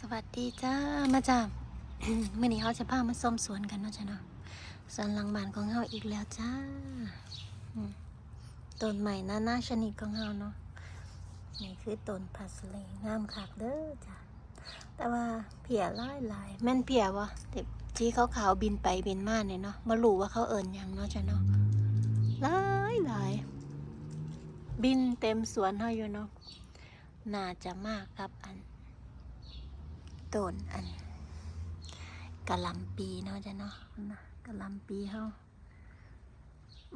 สวัสดีจ้า มาจ้ามื่อนี้เขาจะพามาส้มสวนกันเนาะจ้ะเนาะสวนหลังบ้านของเฮาอีกแล้วจ้าต้นใหม่นานาชนิดของเฮาเนาะนี่คือต้นพัสเลงามคักเด้อจ้าแต่ว่าเพียหลายหลายแม่นเพียวะที่ที่เขาขาวบินไปบินมาเนี่ยเนาะมารู้ว่าเขาเอิญยังเนาะจ้ะเนาะหลายหลายบินเต็มสวนเฮาอยู่เนาะน่าจะมากครับอัน ต้นอันกะลำปีเนาะจ้ะเนาะนะกะลำปีเฮา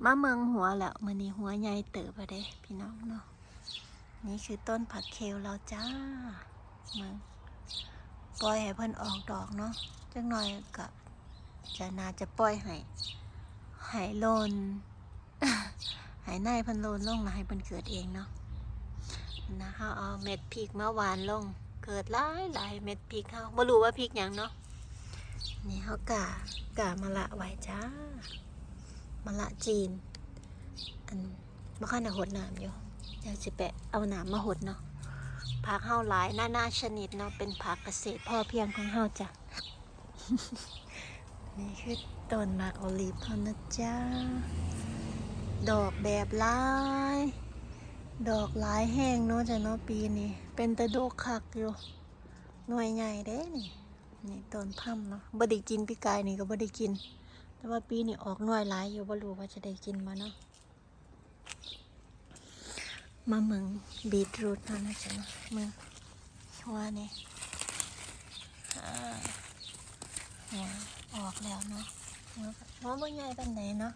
มาเมืองหัวแล้วมือนี้หัวใหญ่เติบอะเด้พี่น้องเนาะนี่คือต้นผักเคลเราจ้าเมืองปล่อยให้เพิ่นออกดอกเนาะจังหน่อยก็จะนาจะปล่อยให้ให้โลนให้นายเพิ่นโลนลงแล้วให้เพิ่นเกิดเองเนาะนะเฮาเอาเม็ดพริกมาหวานลง เกิดหลายหลายเม็ดพริกเขาบ่รู้ว่าพริกยังเนาะนี่เขากากามาละไว้จ้ามาละจีน อันบ่ค่อยน่ะหดน้ำอยู่อยากสิแปะเอาน้ำมาหดเนาะผักเฮาหลายนานาชนิดเนาะเป็นผักเกษตรพ่อเพียงของเฮาจ้ะนี่คือต้นมากโอลีฟเฮานะจ้าดอกแบบลาย ดอกหลายแห้งเนาะจ้ะเนาะปีนี้เป็นตะโดกคักอยู่ หน่วยใหญ่เด้นี่นี่ต้นพัมเนาะบ่ได้กินปีกายนี่ก็บ่ได้กิน แต่ว่าปีนี้ออกหน่วยหลายอยู่บ่รู้ว่าจะได้กินมาเนาะมาเมืองบีทรูทนาะนะจ๊ะเนาะเมืองว่านี่อ่าหัวออกแล้วเนาะหัวหัวบ่ใหญ่ปานใดเนาะ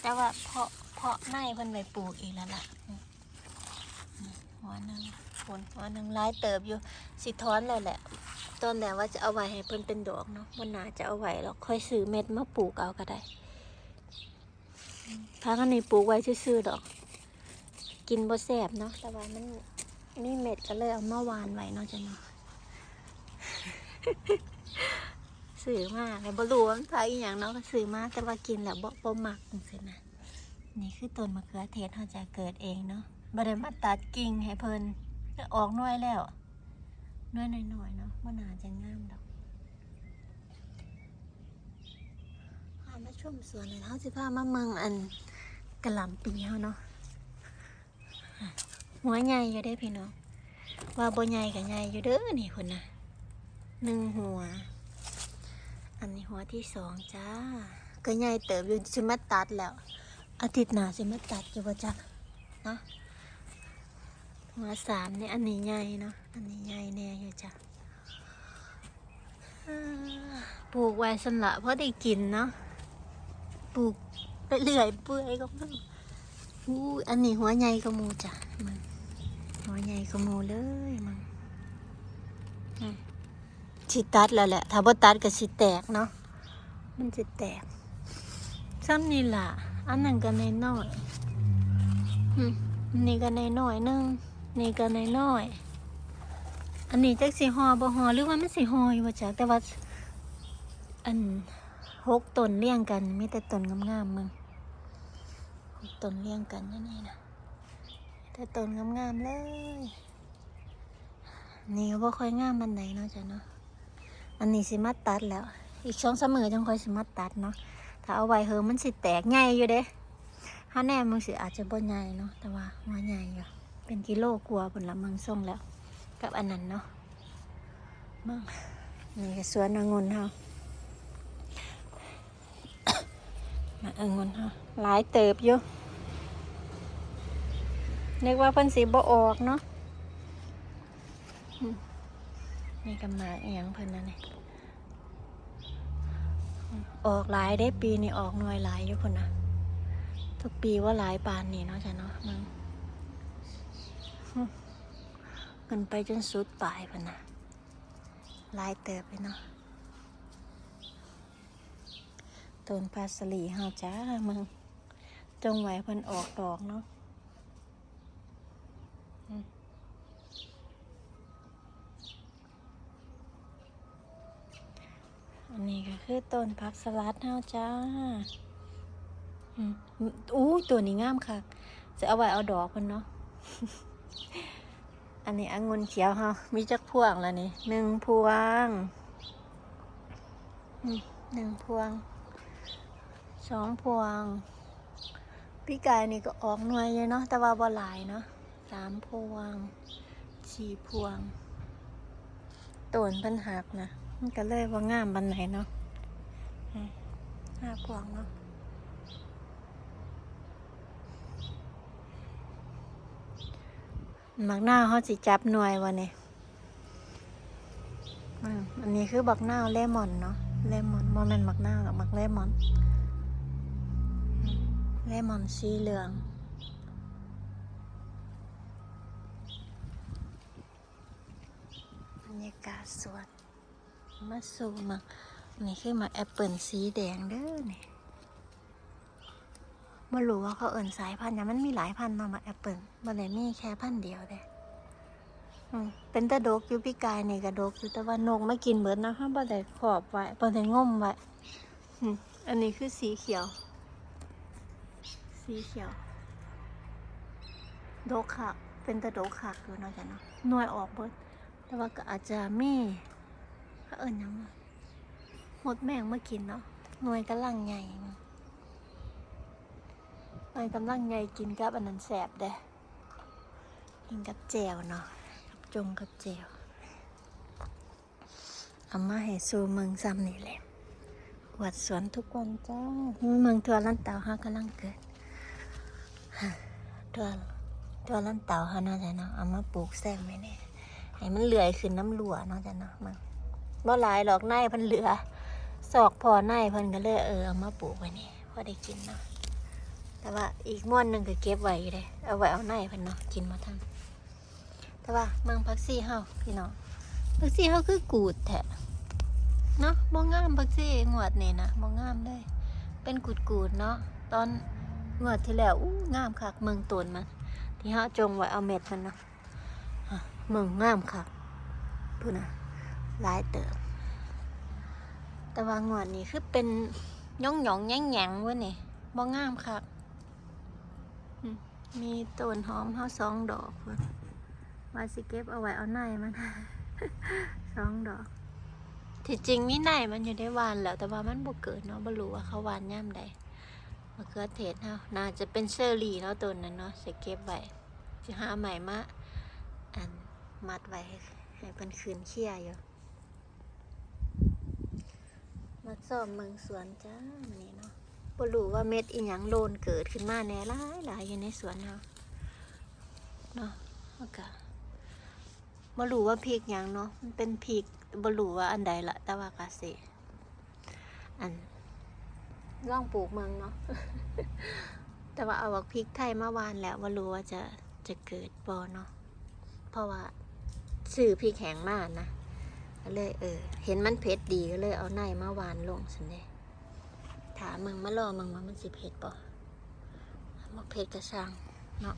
แต่ว่าเพาะ เพาะในเพิ่นไปปลูกอีกแล้วล่ะหัวหนึงผลหัวหนึงหลายเติบอยู่สิท้อนแล้วแหละตอนแรกว่าจะเอาไว้ให้เพิ่นเป็นดอกเนาะวันหนาจะเอาไว้แล้วค่อยซื้อเม็ดมาปลูกเอาก็ได้ถ้าอันนี้ปลูกไว้ซื่อๆดอก กินบ่แซ่บเนาะแต่ว่ามันมีเม็ดก็เลยเอามาหวานไว้เนาะจ้ะเนาะซื้อมาแล้วบ่รู้ว่ามันพาอีหยังเนาะก็ซื้อมากแต่ว่ากินแล้วบ่บ่มักจังซี่นะ นี่คือต้นมะเขือเทศเขาจะเกิดเองเนาะบ่ได้มาตัดกิ่งให้เพิ่นออกน่วยแล้วน้อยหน่อยๆเนาะว่านาจะงามดอกพามาชมสวนเลยเขาสิพามาเมืองอันกระหล่ำปีเขาเนาะหัวใหญ่อยู่ได้พี่น้องว่าบ่ใหญ่กับใหญ่อยู่เด้อนี่คนน่ะหนึ่งหัว อันนี้หัวที่สองจ้าก็ใหญ่เติบอยู่สิมาตัดแล้ว อาทิตย์หน้าสิมาตัดอยู่บ่จ้ะเนาะหัวสามเนี่ยอันนี้ใหญ่เนาะอันนี้ใหญ่แน่อยู่จ้ะปลูกไว้สำหรับเพราะได้กินเนาะปลูกไปเรื่อยเปื่อยก็มันอู้อันนี้หัวใหญ่ก็มูจ้ะมันหัวใหญ่ก็มูเลยมันอืมสิตัดแล้วแหละถ้าบ่ตัดก็สิแตกเนาะมันสิแตกซ้ำนี่ล่ะ อันนั้นก็ในน้อยๆอืมอันนี้ก็ในน้อยๆหนึงนี่ก็น้อยๆอันนี้จักสีหอบ่หอหรือว่ามันสีหออยู่ว่าจักแต่ว่าอันหกต้นเลี้ยงกันมีแต่ต้นงามๆมึงหกต้นเลี้ยงกันอยังนี่นะแต่ต้นงามๆเลยนี่ก็บ่ค่อยงามมันไหนเนาะจ้ะเนาะอันนี้สิมาตัดแล้ว อีกช่องเสมอจังค่อยสิมาตัดเนาะ ถ้าเอาไว้เฮอมันสิแตกใหญ่อยู่เด้ถ้าแน่มึงสิอาจจะบ่ใหญ่เนาะแต่ว่าหัวใหญ่อยู่เป็นกิโลกลัวผลละมืองส่งแล้ว กับอันนั้นเนาะมั่งนี่ก็สวนองุ่นเฮามาองุ่นเฮาหลายเติบอยู่นึกว่าเพิ่นสีบ่ออกเนาะนี่ก็มาอหย่างเพิ่นนั่นนี่อืม ออกหลายได้ปีนี้ออกหน่วยหลายอยู่คนนะทุกปีว่าหลายปานนี่เนาะจ้ะเนาะมึงกันไปจนสุดปลายพะนะลายเติบไปเนาะต้นพาสลีเฮาจ้ามึงจงไว้เพิ่นออกดอกเนาะอืมอันนี้ก็ คือต้นผักสลัดเฮาจ้าอู้ตัวนี้งามค่ะ จะเอาไว้เอาดอกเพิ่นเนาะ อันนี้องุ่นเขียวเฮามีจักพวงแล้วนี่หนึ่งพวงหนึ่งพวง สองพวง พี่กายนี่ก็ออกหน่วยเลยเนาะ แต่ว่าบ่หลายเนาะสามพวง สี่พวงต้นปัญหักนะ มันก็เลยว่างามบันไหนเนาะ อืมห้าพวงเนาะมักหน้าเขาสิจับหน่วยวันนี้อันนี้คือบักหน้าเลมอนเนาะ เลมอนโมเมนมักหน้าวหรอกมักเลมอน เลมอนสีเหลืองบรรยากาศสวนมาสูมัก นนี้คือมักแอปเปิลสีแดงเด้อเนี่ยมารู้ว่าเขาเอิ่นสายพันธุ์เนี่ยมันมีหลายพันธุ์เนาะมักแอปเปิลบ่ได้มีแค่พันธุ์เดียวเด้อืมเป็นตะดกอยู่พี่กายนี่กระดกอยู่แต่ว่านกไม่กินเบิดนะคะบ่ได้ขอบไว้บ่ได้ง่มไว้อันนี้คือสีเขียว สีเขียว โดกค่ะเป็นตะดกค่ะอยู่เนาะจ้ะเนาะหน่วยออกเบิดแต่ว่าก็อาจจะมีเขาเอิ้นยังวะ หมดแมงมากินเนาะหน่วยกำลังใหญ่นาะหน่วยกำลังใหญ่กินกับอันนั้นแสบเด้กินกับแจวเนาะกับจงกับเจียวเอามาให้สูเมืองซ้ำนี่แหละอวดสวนทุกวันจ้าเมืองทัวลันเต่าฮากำลังเกิดฮะทัวทัวลันเต่าฮาน่าจะเนาะเอามาปลูกแซงไว้เนี่ยให้มันเลื่อยขึ้นน้ำหลัวเนาะจ้ะเนาะมันบ่หลายหรอกในพันเหลือ ศอกพอในเพิ่นก็เลยเออเอามาปลูกไว้นี่พอได้กินเนาะแต่ว่าอีกม้วนหนึ่งก็เก็บไว้อยู่เลยเอาไว้เอาในเพิ่นเนาะกินมาทันแต่ว่าเมืองพักซี่เฮาพี่น้องพักซี่เฮาคือกูดแท้เนาะบ่งามพักซี่งวดนี่นะบ่งามเลย เป็นกูดกูดเนาะตอนงวดที่แล้วอู้งามคักเมืองตนมันที่เฮาจงไว้เอาเม็ดมันเนาะอะเมืองงามคักพูดนะหลายเติบ แต่ว่างวดนี้คือเป็นย่องหยองแย่งแยงๆเว้ยนี่บ่งามคักอืมมีต้นหอมเฮาสองดอกพุ่นว่าสิเก็บเอาไว้เอาในมันสองดอกที่จริงมีในมันอยู่ในวานแล้ว แต่ว่ามันบ่เกิดเนาะบ่รู้ว่าเขาวานย่ำใดมะเขือเทศเนาะน่าจะเป็นเชอร์รี่เนาะต้นนั้นเนาะสิเก็บไว้สิหาใหม่มาอันมัดไว้ให้เป็นคืนเขี้ยอยู่ มาซ่อมเมืองสวนจ้ามื้อนี้เนาะบ่รู้ว่าเม็ดอีหยังโลนเกิดขึ้นมาแน่หลายหลายอยู่ในสวนเฮาะเนาะโอเคบ่รู้ว่าพริกหยังเนาะมันเป็นพริกบ่รู้ว่าอันใดละแต่ว่ากะสิอันลองปลูกเมืองเนาะแต่ว่าเอาบักพริกไทยมาวานแล้วบ่รู้ว่าจะจะเกิดบ่เนาะเพราะว่าซื้อพริกแห้งมากนะ ก็เลยเออ เห็นมันเผ็ดดีก็เลยเอาในมาหวานลงซั่นเดถามมึงมารอมึงว่ามันสิเผ็ดบ่บ่เผ็ดก็ช่างเนาะ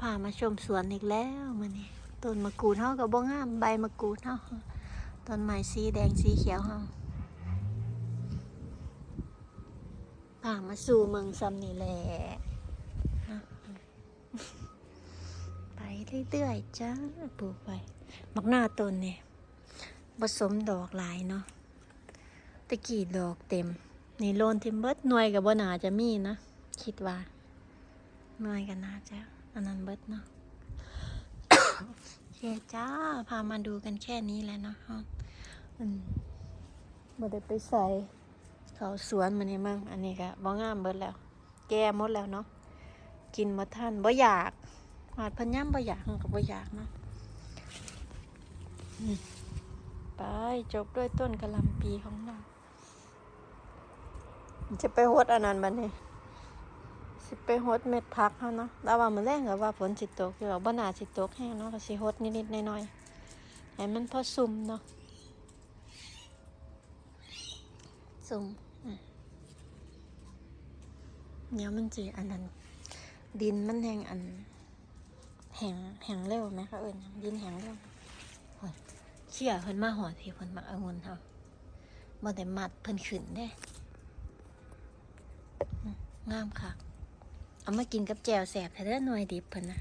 พามาชมสวนอีกแล้วมันนี่ต้นมะกรูดเฮากับบ่งามใบมะกรูดเฮาต้นไม้สีแดงสีเขียวเฮาพามาสู่เมืองซ้ำนี่แหละนะไปเรื่อยๆจ้าปลูกไป มักหน้าต้นเนี่ยผสมดอกหลายเนาะตะกี้ดอกเต็มนี่โลนทิมเบิดหน่วยกับบ่นาจะมีนะ คิดว่าหน่วยกันนาจะอันนั้นเบิร์ดเนาะโอเคจ้า พามาดูกันแค่นี้แหล้วเนาะฮะอืมบ่ได้ไปใส่เขาสวนมันนี่มั่งอันนี้ก็บ่งามเบิดแล้ว แก่หมดแล้วเนาะกินมาท่านบ่อยากหาดพันย่ำบ่อยากมันก็บ่อยากเนาะ ไปจบด้วยต้นกระลำปีของเรา จะไปหดอันนั้นบัดนี้สิไปฮดเม็ดพักเขาเนาะแต่ว่ามื้อแรงกก็ว่าฝนสิตกอยู่หรอกบ่น่าสิตกแห้งเนาะก็สิฮดนิดๆหน่อยๆให้มันพอซุ่มเนาะซุ่มเดี๋ยวมันสิอันนั้น ดินมันแห้งอันแห้งแห้งเร็วไหมคะเอิญดินแห้งเร็ว เขี่ยเพิ่นมาหอดพี่เพิ่นมักองุ่นเฮาบ่ได้มัดเพิ่นขึ้นเด้งามค่ะ เอามากินกับแจวแสบแต่เด้อหน่อยดิบเพิ่นนะ